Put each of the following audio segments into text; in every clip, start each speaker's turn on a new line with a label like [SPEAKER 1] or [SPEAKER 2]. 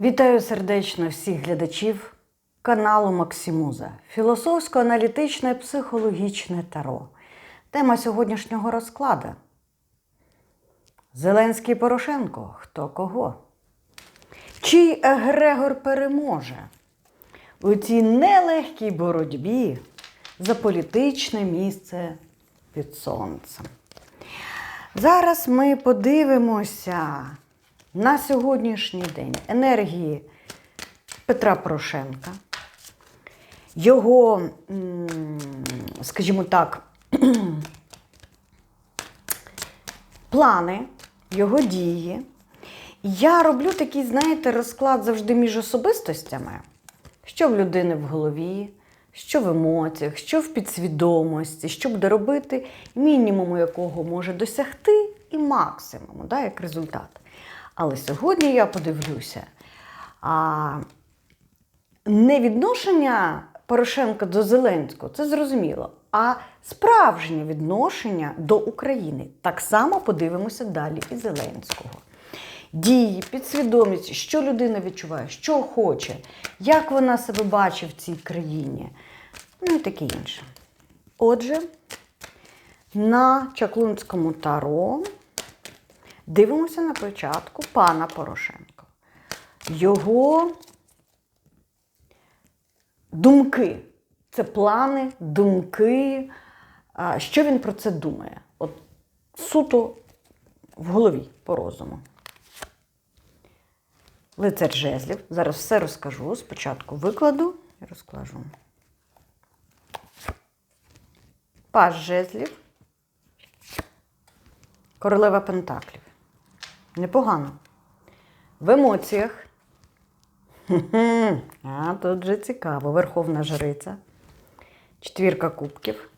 [SPEAKER 1] Вітаю сердечно всіх глядачів каналу Максимуза. Філософсько-аналітичне психологічне таро. Тема сьогоднішнього розкладу. Зеленський Порошенко. Хто кого? Чий егрегор переможе у цій нелегкій боротьбі за політичне місце під сонцем? Зараз ми подивимося на сьогоднішній день енергії Петра Порошенка, його, скажімо так, плани, його дії. Я роблю такий, знаєте, розклад завжди між особистостями, що в людини в голові, що в емоціях, що в підсвідомості, що буде робити, мінімуму якого може досягти, і максимуму, да, як результат. Але сьогодні я подивлюся, а не відношення Порошенка до Зеленського, це зрозуміло, а справжнє відношення до України. Так само подивимося далі і Зеленського. Дії, підсвідомість, що людина відчуває, що хоче, як вона себе бачить в цій країні, ну і таке інше. Отже, на Чаклунському таро дивимося на початку пана Порошенка. Його думки. Це плани, думки. Що він про це думає? От суто в голові по розуму. Лицар жезлів. Зараз все розкажу. Спочатку викладу і розкажу. Паж жезлів. Королева Пентаклів. Непогано. В емоціях. А тут вже цікаво. Верховна жриця. Четвірка кубків.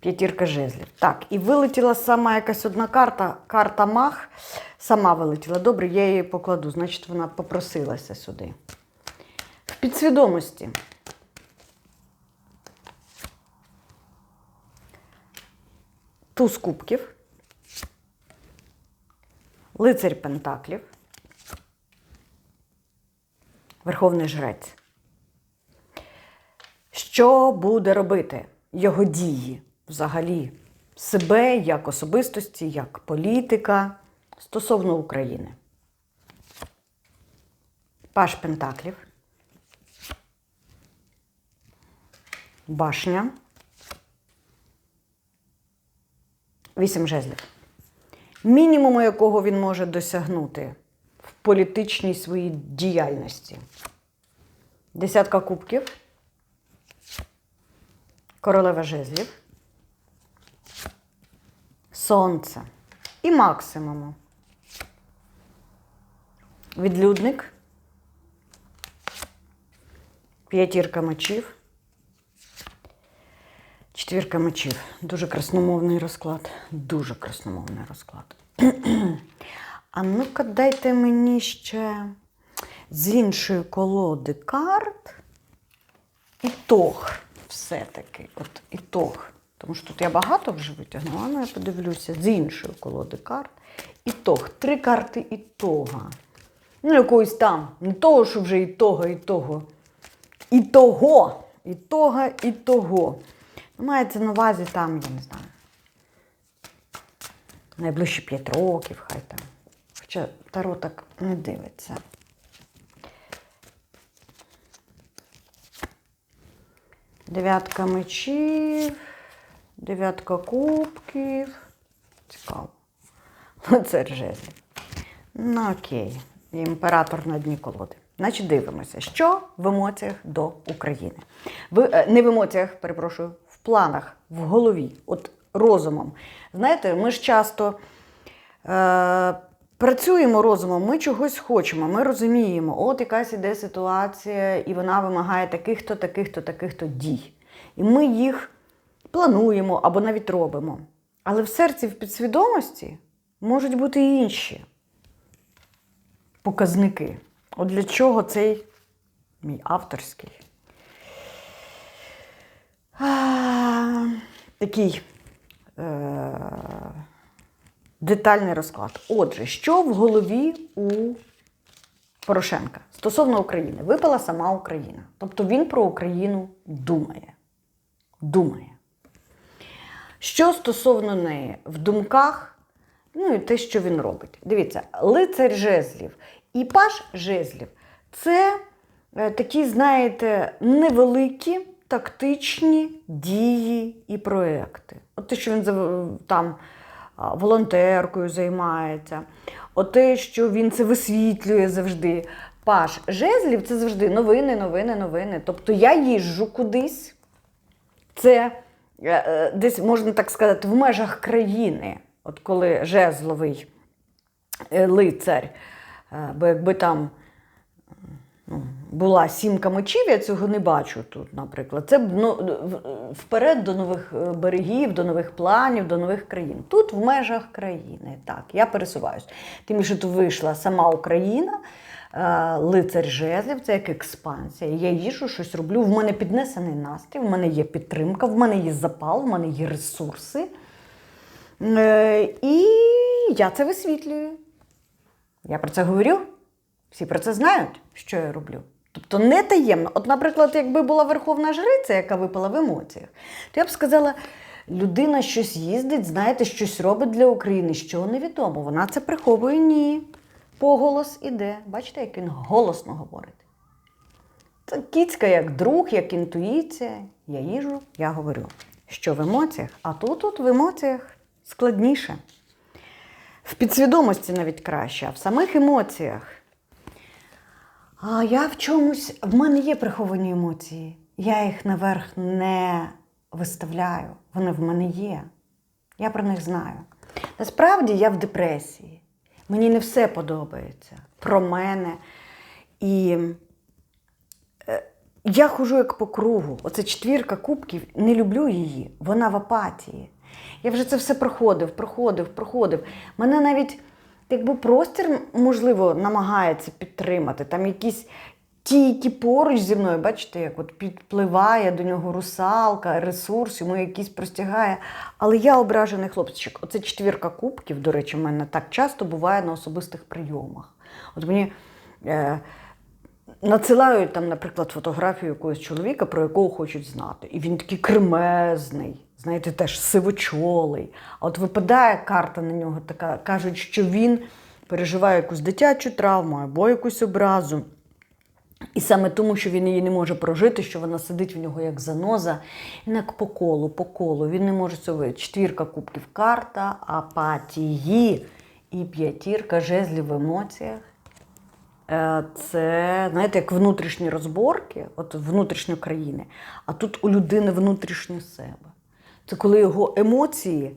[SPEAKER 1] П'ятірка жезлів. Так, і вилетіла сама якась одна карта, карта Мах. Сама вилетіла. Добре, я її покладу. Значить, вона попросилася сюди. В підсвідомості. Туз кубків. Лицарь Пентаклів. Верховний жрець. Що буде робити його дії взагалі себе як особистості, як політика стосовно України? Паш Пентаклів. Башня. Вісім жезлів. Мінімуму, якого він може досягнути в політичній своїй діяльності. Десятка кубків. Королева жезлів. Сонце. І максимуму. Відлюдник. П'ятірка мечів. Четвірка мечів. Дуже красномовний розклад. Дуже красномовний розклад. а ну-ка, дайте мені ще з іншої колоди карт. Ітог все-таки. От ітог. Тому що тут я багато вже витягнула, але я подивлюся з іншої колоди карт. Ітог. Три карти ітога. Ну, якоїсь там. Не того, що вже і того, і того. І того. І того, і того. Мається на увазі там, я не знаю. Найближчі 5 років, хай там. Хоча Таро так не дивиться. Дев'ятка мечів, дев'ятка кубків. Цікаво. Це жезлів. Ну, окей. Імператор на дні колоди. Значить, дивимося, що в емоціях до України. В, е, не в емоціях, перепрошую, планах, в голові, от розумом. Знаєте, ми ж часто е, працюємо розумом, ми чогось хочемо, ми розуміємо, от якась іде ситуація, і вона вимагає таких-то, таких-то, таких-то дій. І ми їх плануємо або навіть робимо. Але в серці, в підсвідомості можуть бути і інші показники. От для чого цей мій авторський такий е, детальний розклад. Отже, що в голові у Порошенка стосовно України? Випала сама Україна. Тобто він про Україну думає. Думає. Що стосовно неї в думках, ну і те, що він робить. Дивіться, лицар жезлів і паш жезлів це е, такі, знаєте, невеликі тактичні дії і проекти. От те, що він там волонтеркою займається, от те, що він це висвітлює завжди. Паш жезлів це завжди новини, новини, новини. Тобто я їжджу кудись. Це е, е, десь можна так сказати, в межах країни, от коли жезловий е, лицар, бо якби там ну, була сімка мечів, я цього не бачу тут, наприклад. Це ну, вперед до нових е, берегів, до нових планів, до нових країн. Тут в межах країни. Так, я пересуваюсь. Тим більше тут вийшла сама Україна. е, Лицар жезлів, це як експансія. Я їжу, щось роблю. В мене піднесений настрій, в мене є підтримка, в мене є запал, в мене є ресурси. Е, І я це висвітлюю. Я про це говорю. Всі про це знають, що я роблю. Тобто не таємно. От, наприклад, якби була верховна жриця, яка випала в емоціях, то я б сказала, людина щось їздить, знаєте, щось робить для України, що невідомо. Вона це приховує ні. Поголос іде. Бачите, як він голосно говорить. Це кіцька як друг, як інтуїція. Я їжу, я говорю. Що в емоціях? А тут, тут в емоціях складніше. В підсвідомості навіть краще, а в самих емоціях. А я в чомусь, в мене є приховані емоції. Я їх наверх не виставляю. Вони в мене є. Я про них знаю. Насправді я в депресії. Мені не все подобається про мене. І е, я хожу як по кругу. Оце четвірка кубків, не люблю її. Вона в апатії. Я вже це все проходив, проходив, проходив. Мене навіть якби простір, можливо, намагається підтримати. Там якісь ті, які поруч зі мною, бачите, як от підпливає до нього русалка, ресурс, йому якийсь простягає. Але я ображений хлопчик. Оце четвірка кубків, до речі, в мене так часто буває на особистих прийомах. От мені. Е, Надсилають там, наприклад, фотографію якогось чоловіка, про якого хочуть знати. І він такий кремезний, знаєте, теж сивочолий. А от випадає карта на нього така, кажуть, що він переживає якусь дитячу травму або якусь образу. І саме тому, що він її не може прожити, що вона сидить в нього як заноза, як по колу, по колу. Він не може цього. вийти. Четвірка кубків карта, апатії і п'ятірка жезлів в емоціях. Е, Це, знаєте, як внутрішні розборки, от внутрішньо країни, а тут у людини внутрішнє себе. Це коли його емоції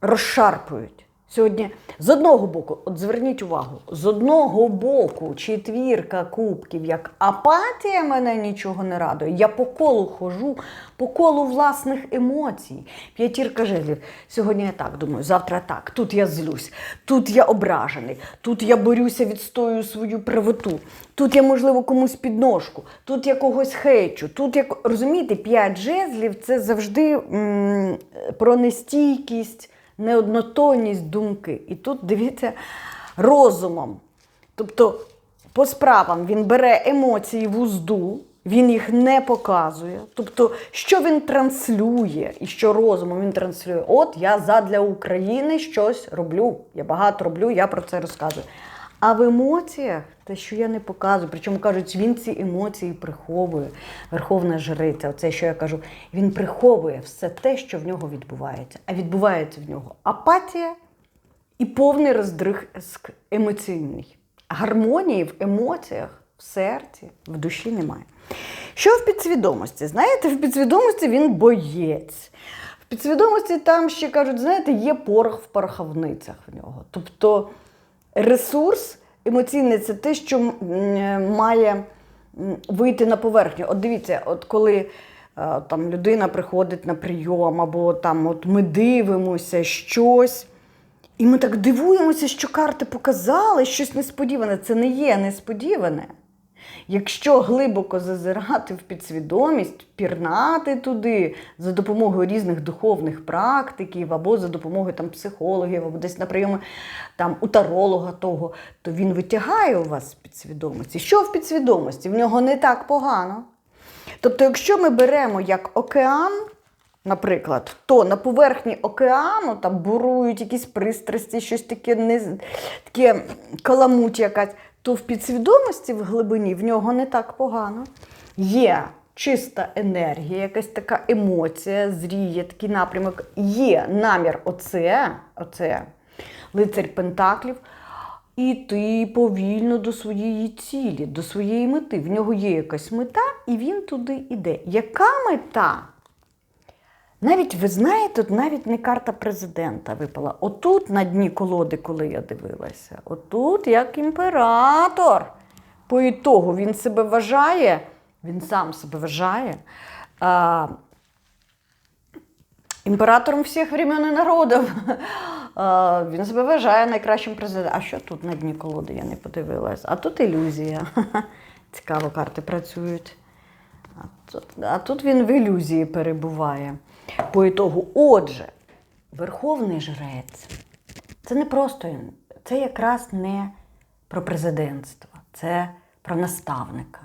[SPEAKER 1] розшарпують. Сьогодні з одного боку, от зверніть увагу, з одного боку четвірка кубків, як апатія мене нічого не радує. Я по колу хожу, по колу власних емоцій. П'ятірка жезлів. Сьогодні я так думаю, завтра так. Тут я злюсь, тут я ображений, тут я борюся, відстоюю свою правоту. Тут я, можливо, комусь підножку, тут я когось хейчу, тут я розумієте, п'ять жезлів це завжди м- про нестійкість неоднотонність думки. І тут дивіться розумом. Тобто, по справам він бере емоції в узду, він їх не показує. Тобто, що він транслює і що розумом він транслює. От я задля України щось роблю. Я багато роблю, я про це розказую. А в емоціях те, що я не показую, причому кажуть, він ці емоції приховує. Верховна жриця, оце, що я кажу, він приховує все те, що в нього відбувається. А відбувається в нього апатія і повний роздриг емоційний. Гармонії в емоціях, в серці, в душі немає. Що в підсвідомості? Знаєте, в підсвідомості він боєць. В підсвідомості там ще кажуть, знаєте, є порох в пороховницях в нього. Тобто ресурс емоційний це те, що е, має вийти на поверхню. От дивіться, от коли е, там людина приходить на прийом, або там от ми дивимося щось. І ми так дивуємося, що карти показали щось несподіване. Це не є несподіване. Якщо глибоко зазирати в підсвідомість, пірнати туди за допомогою різних духовних практиків, або за допомогою там, психологів, або десь на прийоми там, у таролога того, то він витягає у вас з підсвідомості. Що в підсвідомості? В нього не так погано. Тобто, якщо ми беремо як океан, наприклад, то на поверхні океану там бурують якісь пристрасті, щось таке, не, таке каламуть якась, то в підсвідомості в глибині в нього не так погано. Є чиста енергія, якась така емоція, зріє, такий напрямок. Є намір оце, оце лицарь Пентаклів. І ти повільно до своєї цілі, до своєї мети. В нього є якась мета, і він туди йде. Яка мета? Навіть ви знаєте, тут навіть не карта президента випала. Отут на дні колоди, коли я дивилася, отут як імператор. По ітогу він себе вважає, він сам себе вважає. А, імператором всіх времен і народів. А, Він себе вважає найкращим президентом. А що тут на дні колоди? Я не подивилась. А тут ілюзія. Цікаво, карти працюють. А тут, а тут він в ілюзії перебуває. По ітогу, отже, Верховний жрець це не просто це якраз не про президентство, це про наставника.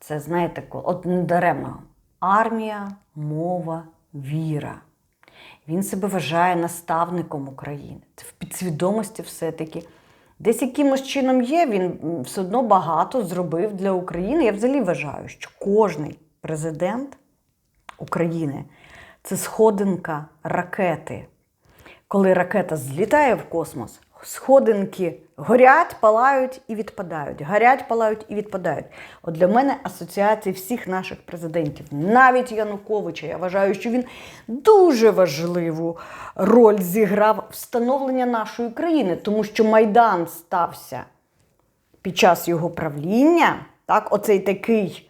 [SPEAKER 1] Це, знаєте, от не даремно. Армія, мова, віра. Він себе вважає наставником України. Це в підсвідомості все-таки. Десь якимось чином є, він все одно багато зробив для України. Я взагалі вважаю, що кожний президент України це сходинка ракети. Коли ракета злітає в космос, сходинки горять, палають і відпадають. Горять, палають і відпадають. От для мене асоціації всіх наших президентів, навіть Януковича, я вважаю, що він дуже важливу роль зіграв встановлення нашої країни, тому що Майдан стався під час його правління. Так, оцей такий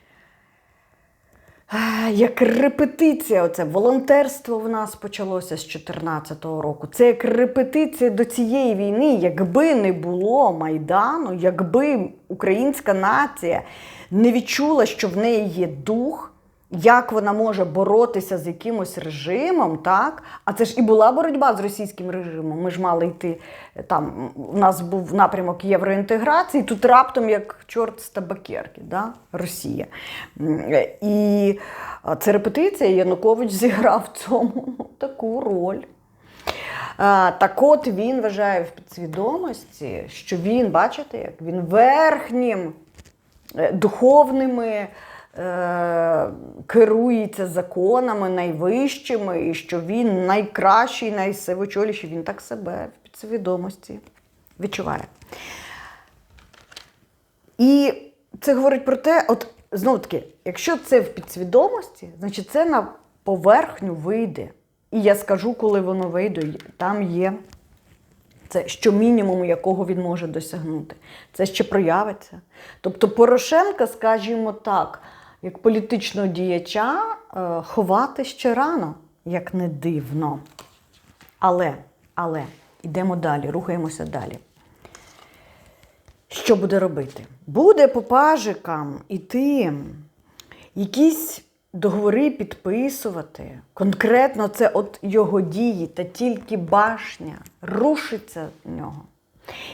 [SPEAKER 1] Як репетиція, оце волонтерство в нас почалося з 2014 року. Це як репетиція до цієї війни, якби не було Майдану, якби українська нація не відчула, що в неї є дух, як вона може боротися з якимось режимом, так? А це ж і була боротьба з російським режимом. Ми ж мали йти е, там. У нас був напрямок євроінтеграції, тут раптом як чорт з табакерки, да? Росія. Е, І це репетиція. Янукович зіграв в цьому ну, таку роль. Так от він вважає в підсвідомості, що він, бачите, як він верхнім е, духовними е, керується законами найвищими, і що він найкращий, найсивочоліший. Він так себе в підсвідомості відчуває. І це говорить про те, от знову таки, якщо це в підсвідомості, значить це на поверхню вийде. І я скажу, коли воно вийде, там є це що мінімум, якого він може досягнути. Це ще проявиться. Тобто Порошенка, скажімо так, як політичного діяча, е, ховати ще рано, як не дивно. Але, але, йдемо далі, рухаємося далі. Що буде робити? Буде по пажикам іти якісь договори підписувати. Конкретно це от його дії, та тільки башня рушиться в нього.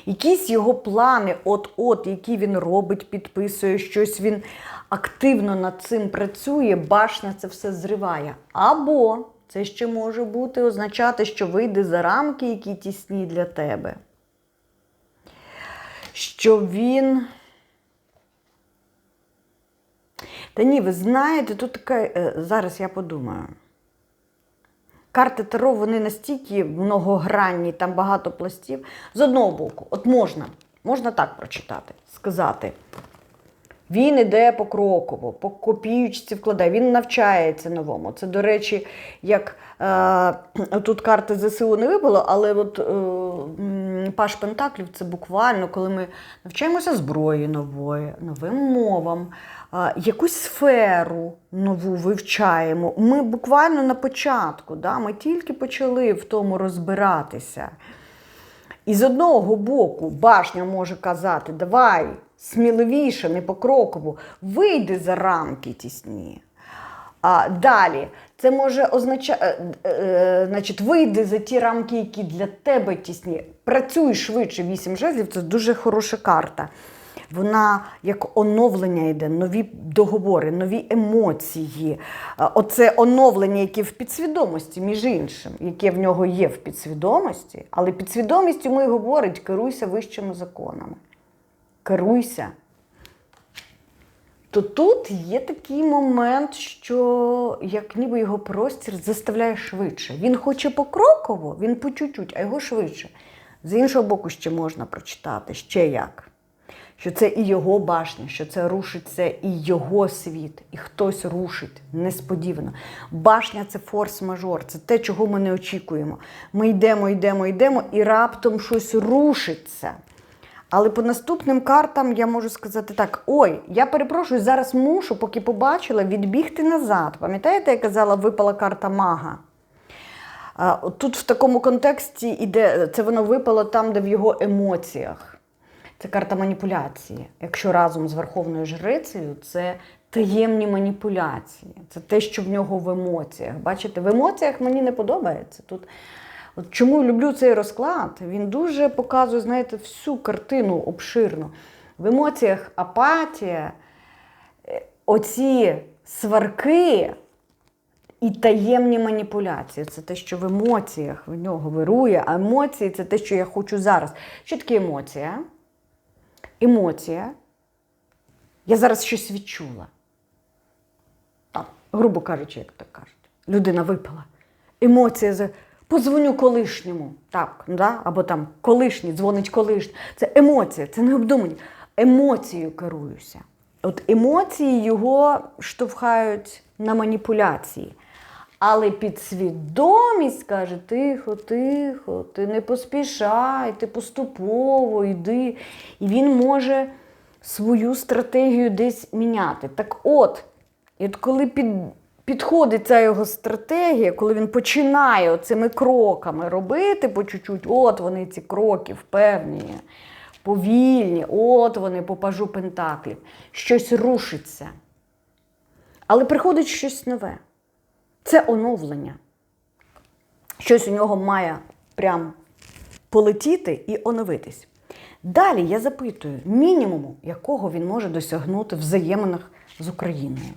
[SPEAKER 1] Якісь його плани, от-от, які він робить, підписує, щось він активно над цим працює, башня це все зриває. Або це ще може бути означати, що вийде за рамки, які тісні для тебе. Що він. Та ні, ви знаєте, тут така. е, Зараз я подумаю. Карти Таро, вони настільки многогранні, там багато пластів. З одного боку, от можна, можна так прочитати, сказати. Він іде покроково, по копіючці вкладає, він навчається новому. Це, до речі, як е, тут карти ЗСУ не випало, але от е, Паш Пентаклів це буквально, коли ми навчаємося зброї нової, новим мовам, е, якусь сферу нову вивчаємо. Ми буквально на початку, да, ми тільки почали в тому розбиратися. І з одного боку башня може казати: давай сміливіше, не покроково, вийди за рамки тісні. А далі це може означати, значить, вийди за ті рамки, які для тебе тісні. Працюй швидше. Вісім жезлів це дуже хороша карта. Вона як оновлення йде, нові договори, нові емоції. Оце оновлення, яке в підсвідомості, між іншим, яке в нього є в підсвідомості, але підсвідомість йому і говорить: керуйся вищими законами. Керуйся то тут є такий момент, що як ніби його простір заставляє швидше. Він хоче покроково, він по чуть-чуть, а його швидше. З іншого боку, ще можна прочитати ще як. Що це і його башня, що це рушиться і його світ, і хтось рушить несподівано. Башня це форс-мажор, це те, чого ми не очікуємо. Ми йдемо, йдемо, йдемо, і раптом щось рушиться. Але по наступним картам я можу сказати так: ой, я перепрошую, зараз мушу, поки побачила, відбігти назад. Пам'ятаєте, я казала, випала карта мага? Тут в такому контексті іде, це воно випало там, де в його емоціях. Це карта маніпуляції. Якщо разом з Верховною Жрицею, це таємні маніпуляції. Це те, що в нього в емоціях. Бачите, в емоціях мені не подобається. Тут От Чому люблю цей розклад? Він дуже показує, знаєте, всю картину обширну. В емоціях апатія, е, оці сварки і таємні маніпуляції. Це те, що в емоціях в нього вирує, а емоції це те, що я хочу зараз. Що таке емоція? Емоція. Я зараз щось відчула. Так, грубо кажучи, як так кажуть. Людина випала. Емоція. Подзвоню колишньому, так, да? або там колишній, дзвонить колишній. Це емоція, це не обдумані. Емоцією керуюся. От емоції його штовхають на маніпуляції. Але підсвідомість каже: тихо, тихо, ти не поспішай, ти поступово йди. І він може свою стратегію десь міняти. Так от, і от коли під підходить ця його стратегія, коли він починає цими кроками робити по чуть-чуть, от вони ці кроки впевнені, повільні, от вони по пажу пентаклів, щось рушиться. Але приходить щось нове. Це оновлення. Щось у нього має прям полетіти і оновитись. Далі я запитую, мінімуму, якого він може досягнути в взаєминах з Україною.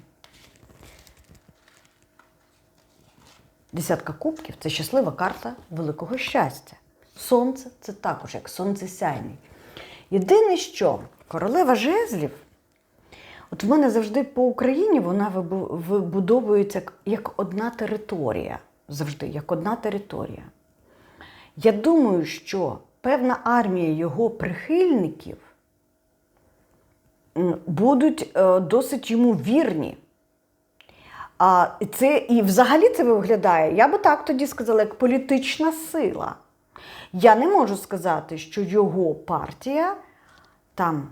[SPEAKER 1] Десятка кубків це щаслива карта великого щастя. Сонце це також як сонце сяйний. Єдине, що королева жезлів, от в мене завжди по Україні вона вибудовується як одна територія. Завжди, як одна територія. Я думаю, що певна армія його прихильників будуть е, досить йому вірні. А це і взагалі це виглядає, я би так тоді сказала, як політична сила. Я не можу сказати, що його партія там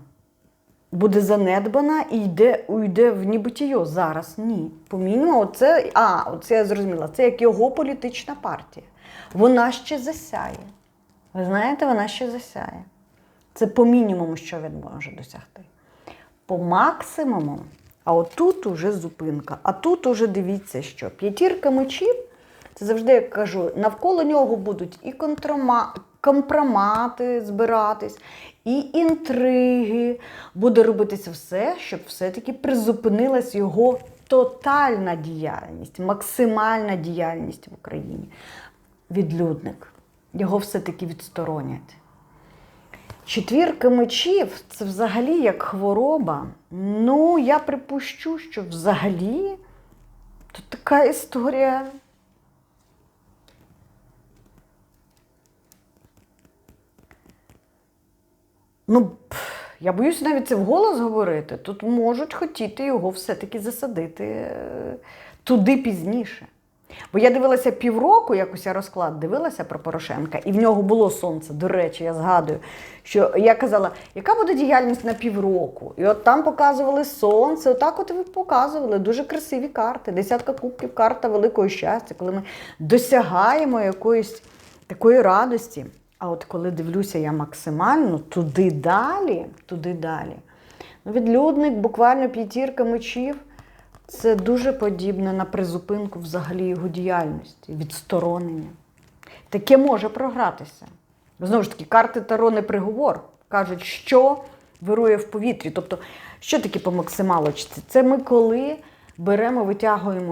[SPEAKER 1] буде занедбана і йде уйде в нібитіє. Зараз ні. По мінімуму, а, оце я зрозуміла, це як його політична партія. Вона ще засяє. Ви знаєте, вона ще засяє. Це по мінімуму, що він може досягти. По максимуму. А отут уже зупинка. А тут уже дивіться, що п'ятірка мечів, це завжди як кажу, навколо нього будуть і контрома, компромати збиратись, і інтриги. Буде робитися все, щоб все-таки призупинилась його тотальна діяльність, максимальна діяльність в Україні. Відлюдник. Його все-таки відсторонять. Четвірка мечів це взагалі як хвороба. Ну, я припущу, що взагалі тут така історія. Ну, я боюсь навіть це вголос говорити. Тут можуть хотіти його все-таки засадити е, туди пізніше. Бо я дивилася півроку, якось я розклад дивилася про Порошенка, і в нього було сонце. До речі, я згадую, що я казала, яка буде діяльність на півроку? І от там показували сонце, отак от і показували дуже красиві карти. Десятка кубків, карта великого щастя, коли ми досягаємо якоїсь такої радості. А от коли дивлюся я максимально туди далі, туди далі. Ну, відлюдник, буквально п'ятірка мечів. Це дуже подібне на призупинку взагалі його діяльності, відсторонення. Таке може програтися. Знову ж таки, карти Таро не приговор. Кажуть, що вирує в повітрі. Тобто, що таке по максималочці? Це ми коли беремо, витягуємо